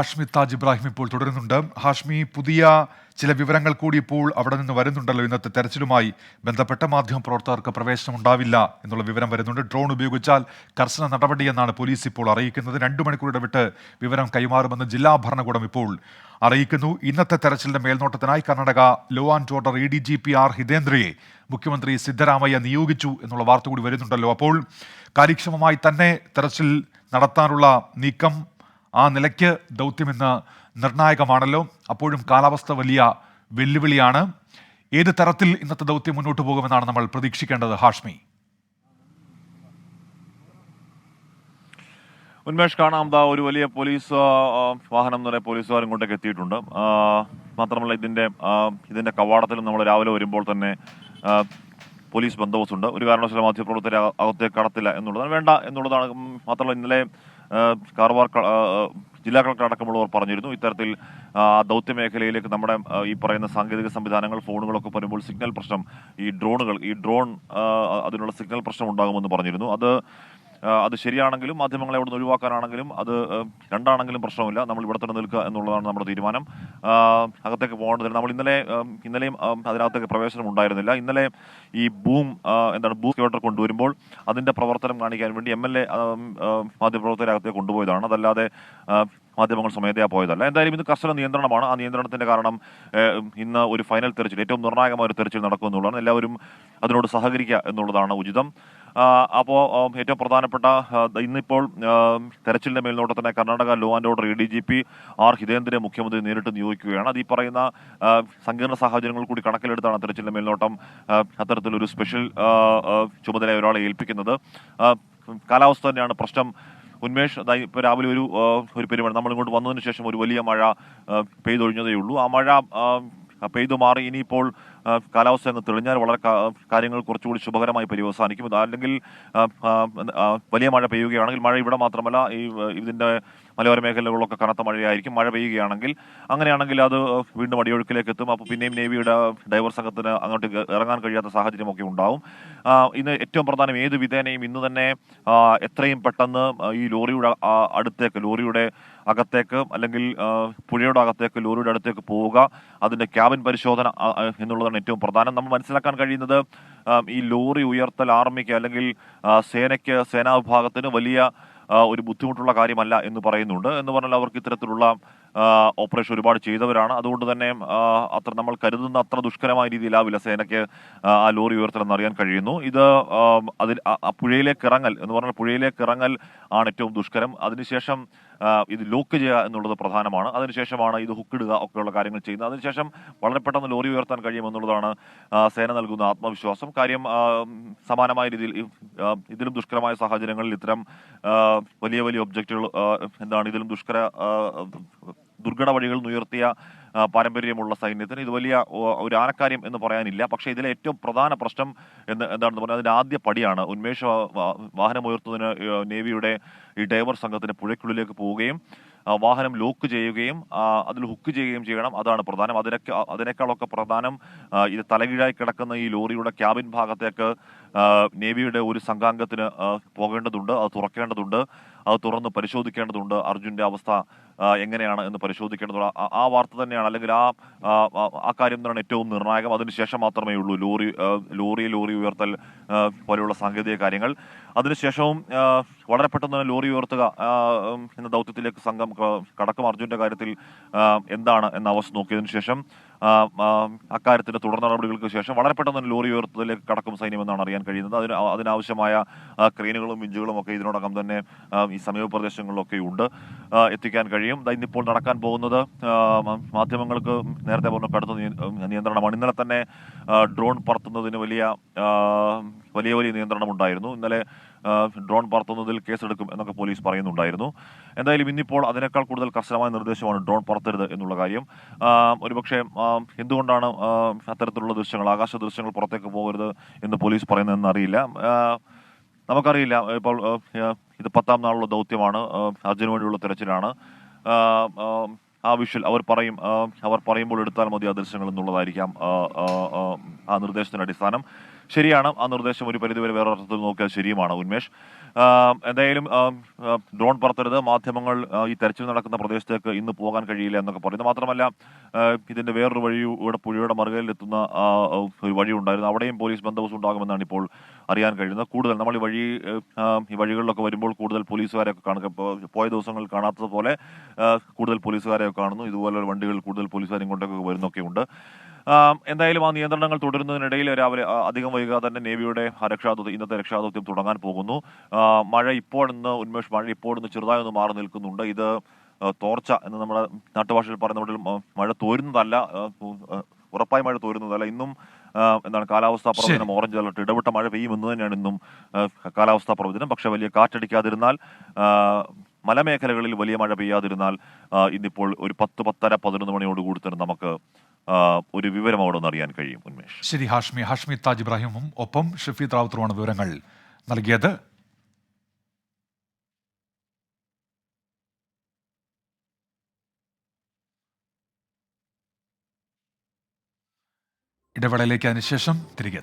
ഹാഷ്മി താജ് ഇബ്രാഹിം ഇപ്പോൾ തുടരുന്നുണ്ട്. ഹാഷ്മി പുതിയ ചില വിവരങ്ങൾ കൂടി ഇപ്പോൾ അവിടെ നിന്ന് വരുന്നുണ്ടല്ലോ. ഇന്നത്തെ തെരച്ചിലുമായി ബന്ധപ്പെട്ട മാധ്യമ പ്രവർത്തകർക്ക് പ്രവേശനം ഉണ്ടാവില്ല എന്നുള്ള വിവരം വരുന്നുണ്ട്. ഡ്രോൺ ഉപയോഗിച്ചാൽ കർശന നടപടിയെന്നാണ് പോലീസ് ഇപ്പോൾ അറിയിക്കുന്നത്. രണ്ടു മണിക്കൂർ ഇടവിട്ട് വിവരം കൈമാറുമെന്ന് ജില്ലാ ഭരണകൂടം ഇപ്പോൾ അറിയിക്കുന്നു. ഇന്നത്തെ തെരച്ചിലിന്റെ മേൽനോട്ടത്തിനായി Karnataka law and order E D G P R ഹിതേന്ദ്രയെ മുഖ്യമന്ത്രി സിദ്ധരാമയ്യ നിയോഗിച്ചു എന്നുള്ള വാർത്ത കൂടി വരുന്നുണ്ടല്ലോ. അപ്പോൾ കാര്യക്ഷമമായി തന്നെ തെരച്ചിൽ നടത്താനുള്ള നീക്കം ആ നിലയ്ക്ക് ദൗത്യം ഇന്ന് നിർണായകമാണല്ലോ. അപ്പോഴും കാലാവസ്ഥ വലിയ വെല്ലുവിളിയാണ്. ഏത് തരത്തിൽ ഇന്നത്തെ ദൗത്യം മുന്നോട്ട് പോകുമെന്നാണ് നമ്മൾ പ്രതീക്ഷിക്കേണ്ടത് ഹാഷ്മി? ഉന്മേഷ് കാണാം. ഒരു വലിയ പോലീസ് വാഹനം നിറയെ പോലീസുകാർ ഇങ്ങോട്ടേക്ക് എത്തിയിട്ടുണ്ട്. മാത്രമല്ല ഇതിന്റെ ഇതിന്റെ കവാടത്തിൽ നമ്മൾ രാവിലെ വരുമ്പോൾ തന്നെ പോലീസ് ബന്ദോബസ്തുണ്ട്. ഒരു കാരണവശാലും മാധ്യമപ്രവർത്തകരെ അക- അകത്തേക്ക് കടത്തില്ല എന്നുള്ളതാണ്. വേണ്ട എന്നുള്ളതാണ്. മാത്രമല്ല ഇന്നലെ കാർവാർ ജില്ലാ കളക്ടർ അടക്കമുള്ളവർ പറഞ്ഞിരുന്നു. ഇത്തരത്തിൽ ദൗത്യ മേഖലയിലേക്ക് നമ്മുടെ ഈ പറയുന്ന സാങ്കേതിക സംവിധാനങ്ങൾ ഫോണുകളൊക്കെ വരുമ്പോൾ സിഗ്നൽ പ്രശ്നം ഈ ഡ്രോണുകൾ ഈ ഡ്രോൺ അതിനുള്ള സിഗ്നൽ പ്രശ്നം ഉണ്ടാകുമെന്ന് പറഞ്ഞിരുന്നു. അത് അത് ശരിയാണെങ്കിലും മാധ്യമങ്ങളെ അവിടെ നിന്ന് ഒഴിവാക്കാനാണെങ്കിലും അത് രണ്ടാണെങ്കിലും പ്രശ്നമില്ല. നമ്മൾ ഇവിടെ തന്നെ നിൽക്കുക എന്നുള്ളതാണ് നമ്മുടെ തീരുമാനം. അകത്തേക്ക് പോകേണ്ടതില്ല നമ്മൾ ഇന്നലെ ഇന്നലെയും അതിനകത്തേക്ക് പ്രവേശനം ഉണ്ടായിരുന്നില്ല. ഇന്നലെ ഈ ബൂം എന്താണ് ബൂം കേട്ടർ കൊണ്ടുവരുമ്പോൾ അതിന്റെ പ്രവർത്തനം കാണിക്കാൻ വേണ്ടി എം എൽ എ മാധ്യമപ്രവർത്തകരെ അകത്തേക്ക് കൊണ്ടുപോയതാണ്. അതല്ലാതെ മാധ്യമങ്ങൾ സ്വമേധയാ പോയതല്ല. എന്തായാലും ഇത് കർശന നിയന്ത്രണമാണ്. ആ നിയന്ത്രണത്തിന്റെ കാരണം ഇന്ന് ഒരു ഫൈനൽ തെരച്ചിൽ ഏറ്റവും നിർണായകമായ ഒരു തെരച്ചിൽ നടക്കുമെന്നുള്ളതാണ്. എല്ലാവരും അതിനോട് സഹകരിക്കുക എന്നുള്ളതാണ് ഉചിതം. ആ, അപ്പോ ആ, ഏറ്റവും പ്രധാനപ്പെട്ട ഇന്നിപ്പോൾ തെരച്ചിലിന്റെ മേൽനോട്ടത്തിന് Karnataka law and order A D G P R ഹിതേന്ദ്രനെ മുഖ്യമന്ത്രി നേരിട്ട് നിയോഗിക്കുകയാണ്. അത് ഈ പറയുന്ന സങ്കീർണ സാഹചര്യങ്ങൾ കൂടി കണക്കിലെടുത്താണ് തെരച്ചിലിന്റെ മേൽനോട്ടം അത്തരത്തിലൊരു സ്പെഷ്യൽ ചുമതല ഒരാളെ ഏൽപ്പിക്കുന്നത്. കാലാവസ്ഥ തന്നെയാണ് പ്രശ്നം. ഉന്മേഷ് ഇപ്പോൾ ഇപ്പൊ രാവിലെ ഒരു ഒരു പെരുമഴ നമ്മൾ ഇങ്ങോട്ട് വന്നതിന് ശേഷം ഒരു വലിയ മഴ പെയ്തൊഴിഞ്ഞതേ ഉള്ളൂ ആ മഴ പെയ്തു മാറി ഇനിയിപ്പോൾ കാലാവസ്ഥ എന്ന് തെളിഞ്ഞാൽ വളരെ കാര്യങ്ങൾ കുറച്ചുകൂടി ശുഭകരമായി പര്യവസാനിക്കും. അല്ലെങ്കിൽ വലിയ മഴ പെയ്യുകയാണെങ്കിൽ മഴ ഇവിടെ മാത്രമല്ല ഈ ഇതിന്റെ മലയോര മേഖലകളിലൊക്കെ കനത്ത മഴയായിരിക്കും. മഴ പെയ്യുകയാണെങ്കിൽ അങ്ങനെയാണെങ്കിൽ അത് വീണ്ടും അടിയൊഴുക്കിലേക്ക് എത്തും അപ്പോൾ പിന്നെയും നേവിയുടെ ഡൈവർ സംഘത്തിന് അങ്ങോട്ട് ഇറങ്ങാൻ കഴിയാത്ത സാഹചര്യമൊക്കെ ഉണ്ടാവും. ഇന്ന് ഏറ്റവും പ്രധാനം ഏത് വിധേനയും ഇന്ന് തന്നെ എത്രയും പെട്ടെന്ന് ഈ ലോറിയുടെ അടുത്തേക്ക് ലോറിയുടെ അകത്തേക്ക് അല്ലെങ്കിൽ പുഴയുടെ അകത്തേക്ക് ലോറിയുടെ അടുത്തേക്ക് പോവുക. അതിന്റെ ക്യാബിൻ പരിശോധന എന്നുള്ളതാണ് ഏറ്റവും പ്രധാനം. നമ്മൾ മനസ്സിലാക്കാൻ കഴിയുന്നത് ഈ ലോറി ഉയർത്തൽ ആർമിക്ക് അല്ലെങ്കിൽ സേനയ്ക്ക് സേനാ വിഭാഗത്തിന് വലിയ ഒരു ബുദ്ധിമുട്ടുള്ള കാര്യമല്ല എന്ന് പറയുന്നുണ്ട്. എന്ന് പറഞ്ഞാൽ അവർക്ക് ഇത്തരത്തിലുള്ള ഓപ്പറേഷൻ ഒരുപാട് ചെയ്തവരാണ്. അതുകൊണ്ട് തന്നെ അത്ര നമ്മൾ കരുതുന്ന അത്ര ദുഷ്കരമായ രീതിയിലാവില്ല സേനയ്ക്ക് ആ ലോറി ഉയർത്തലെന്ന് അറിയാൻ കഴിയുന്നു. ഇത് അതിൽ പുഴയിലേക്ക് ഇറങ്ങൽ എന്ന് പറഞ്ഞാൽ പുഴയിലേക്ക് ഇറങ്ങൽ ആണ് ഏറ്റവും ദുഷ്കരം. അതിനുശേഷം ഇത് ലോക്ക് ചെയ്യുക എന്നുള്ളത് പ്രധാനമാണ്. അതിനുശേഷമാണ് ഇത് ഹുക്കിടുക ഒക്കെയുള്ള കാര്യങ്ങൾ ചെയ്യുന്നത്. അതിനുശേഷം വളരെ പെട്ടെന്ന് ലോറി ഉയർത്താൻ കഴിയുമെന്നുള്ളതാണ് സേന നൽകുന്ന ആത്മവിശ്വാസം. കാര്യം സമാനമായ രീതിയിൽ ഇതിലും ദുഷ്കരമായ സാഹചര്യങ്ങളിൽ ഇത്തരം വലിയ വലിയ ഒബ്ജക്റ്റുകൾ എന്താണ് ഇതിലും ദുഷ്കര ദുർഘട നിന്ന് ഉയർത്തിയ പാരമ്പര്യമുള്ള സൈന്യത്തിന്. ഇത് വലിയ ഒരു ആനക്കാര്യം എന്ന് പറയാനില്ല. പക്ഷേ ഇതിലെ ഏറ്റവും പ്രധാന പ്രശ്നം എന്ന് എന്താണെന്ന് പറഞ്ഞാൽ അതിന്റെ ആദ്യ പടിയാണ്. ഉന്മേഷ വാ- വാ- വാഹനം ഉയർത്തുന്നതിന് നേവിയുടെ ഈ ഡൈവർ സംഘത്തിന് പുഴയ്ക്കുള്ളിലേക്ക് പോവുകയും വാഹനം ലോക്ക് ചെയ്യുകയും അതിൽ ഹുക്ക് ചെയ്യുകയും ചെയ്യണം. അതാണ് പ്രധാനം. അതിനൊക്കെ അതിനേക്കാളൊക്കെ പ്രധാനം ഇത് തലകീഴായി കിടക്കുന്ന ഈ ലോറിയുടെ ക്യാബിൻ ഭാഗത്തേക്ക് നേവിയുടെ ഒരു സംഘാംഗത്തിന് പോകേണ്ടതുണ്ട് അത് തുറക്കേണ്ടതുണ്ട് അത് തുറന്ന് പരിശോധിക്കേണ്ടതുണ്ട്. അർജുന്റെ അവസ്ഥ എങ്ങനെയാണ് എന്ന് പരിശോധിക്കേണ്ടതുണ്ട്. ആ- വാർത്ത തന്നെയാണ്. അല്ലെങ്കിൽ ആ ആ കാര്യം തന്നെയാണ് ഏറ്റവും നിർണായകം. അതിനുശേഷം മാത്രമേ ഉള്ളൂ ലോറി ലോറി ലോറി ഉയർത്തൽ പോലെയുള്ള സാങ്കേതിക കാര്യങ്ങൾ. അതിനുശേഷവും വളരെ പെട്ടെന്ന് തന്നെ ലോറി ഉയർത്തുക എന്ന ദൗത്യത്തിലേക്ക് സംഘം കടക്കും. അർജുന്റെ കാര്യത്തിൽ എന്താണ് എന്ന അവസ്ഥ നോക്കിയതിനു ശേഷം അക്കാര്യത്തിന്റെ തുടർ നടപടികൾക്ക് ശേഷം വളരെ പെട്ടെന്ന് തന്നെ ലോറി ഉയർത്തത്തിലേക്ക് കടക്കും സൈന്യമെന്നാണ് അറിയാൻ കഴിയുന്നത്. അതിന് അതിനാവശ്യമായ ക്രെയിനുകളും വിഞ്ചുകളും ഒക്കെ ഇതിനോടകം തന്നെ ഈ സമീപ പ്രദേശങ്ങളിലൊക്കെ ഉണ്ട് എത്തിക്കാൻ കഴിയും. ഇന്നിപ്പോൾ നടക്കാൻ പോകുന്നത് മാധ്യമങ്ങൾക്ക് നേരത്തെ പറഞ്ഞ കടുത്ത നിയന്ത്രണമാണ്. ഇന്നലെ തന്നെ ഡ്രോൺ പറത്തുന്നതിന് വലിയ വലിയ വലിയ നിയന്ത്രണം ഉണ്ടായിരുന്നു ഇന്നലെ ഡ്രോൺ പറത്തുന്നതിൽ കേസെടുക്കും എന്നൊക്കെ പോലീസ് പറയുന്നുണ്ടായിരുന്നു. എന്തായാലും ഇന്നിപ്പോൾ അതിനേക്കാൾ കൂടുതൽ കർശനമായ നിർദ്ദേശമാണ് ഡ്രോൺ പറത്തരുത് എന്നുള്ള കാര്യം. ഒരുപക്ഷെ എന്തുകൊണ്ടാണ് അത്തരത്തിലുള്ള ദൃശ്യങ്ങൾ ആകാശ ദൃശ്യങ്ങൾ പുറത്തേക്ക് പോകരുത് എന്ന് പോലീസ് പറയുന്നതെന്ന് അറിയില്ല. നമുക്കറിയില്ല ഇപ്പോൾ ഇത് പത്താം നാളുള്ള ദൗത്യമാണ് അതിനു വേണ്ടിയുള്ള തിരച്ചിലാണ്. ആ, വിഷ്വൽ അവർ പറയും അവർ പറയുമ്പോൾ എടുത്താൽ മതി ആ ദൃശ്യങ്ങൾ എന്നുള്ളതായിരിക്കാം ആ, നിർദ്ദേശത്തിന്റെ അടിസ്ഥാനം. ശരിയാണ്. ആ നിർദ്ദേശം ഒരു പരിധിവരെ വേറെ അർത്ഥത്തിൽ നോക്കിയാൽ ശരിയുമാണ് ഉന്മേഷ്. എന്തായാലും ഡ്രോൺ പറത്തരുത്. മാധ്യമങ്ങൾ ഈ തെരച്ചിൽ നടക്കുന്ന പ്രദേശത്തേക്ക് ഇന്ന് പോകാൻ കഴിയില്ല എന്നൊക്കെ പറയുന്നത് മാത്രമല്ല ഇതിന്റെ വേറൊരു വഴി ഇവിടെ പുഴയുടെ മറുകയിലെത്തുന്ന ഒരു വഴി ഉണ്ടായിരുന്നു. അവിടെയും പോലീസ് ബന്ദോബസ്ത് ഉണ്ടാകുമെന്നാണ് ഇപ്പോൾ അറിയാൻ കഴിയുന്നത്. കൂടുതൽ നമ്മൾ ഈ വഴി ഈ വഴികളിലൊക്കെ വരുമ്പോൾ കൂടുതൽ പോലീസുകാരെയൊക്കെ കാണുക പോയ ദിവസങ്ങളിൽ കാണാത്തതുപോലെ പോലെ കൂടുതൽ പോലീസുകാരെയൊക്കെ കാണുന്നു. ഇതുപോലെ വണ്ടികൾ കൂടുതൽ പോലീസുകാരും കൊണ്ടൊക്കെ വരുന്നൊക്കെ ഉണ്ട് എന്തായാലും ആ നിയന്ത്രണങ്ങൾ തുടരുന്നതിനിടയിൽ രാവിലെ അധികം വൈകാതെ തന്നെ നേവിയുടെ രക്ഷാദൗത്യം ഇന്നത്തെ രക്ഷാദൗത്യം തുടങ്ങാൻ പോകുന്നു. മഴ ഇപ്പോഴെന്ന് ഉന്മേഷ് മഴ ഇപ്പോഴെന്ന് ചെറുതായി ഒന്ന് മാറി നിൽക്കുന്നുണ്ട്. ഇത് തോർച്ച എന്ന് നമ്മുടെ നാട്ടുഭാഷയിൽ പറയുന്ന മഴ തോരുന്നതല്ല ഉറപ്പായി മഴ തോരുന്നതല്ല. ഇന്നും എന്താണ് കാലാവസ്ഥാ പ്രവചനം ഓറഞ്ച് അലർട്ട് ഇടവിട്ട മഴ പെയ്യുമെന്ന് തന്നെയാണ് ഇന്നും കാലാവസ്ഥാ പ്രവചനം. പക്ഷെ വലിയ കാറ്റടിക്കാതിരുന്നാൽ മലമേഖലകളിൽ വലിയ മഴ പെയ്യാതിരുന്നാൽ ഇന്നിപ്പോൾ ഒരു പത്ത് പത്തര പതിനൊന്ന് മണിയോട് കൂടി തന്നെ നമുക്ക് ഒരു വിവരം അവിടെ അറിയാൻ കഴിയും ഉന്മേഷ്. ശരി ഹാഷ്മി. ഹാഷ്മി താജ് ഇബ്രാഹിമും ഒപ്പം ഷഫീദ് റാവുത്തറുമാണ് വിവരങ്ങൾ നൽകിയത്. ഇടവേളയിലേക്ക് അതിനുശേഷം തിരികെ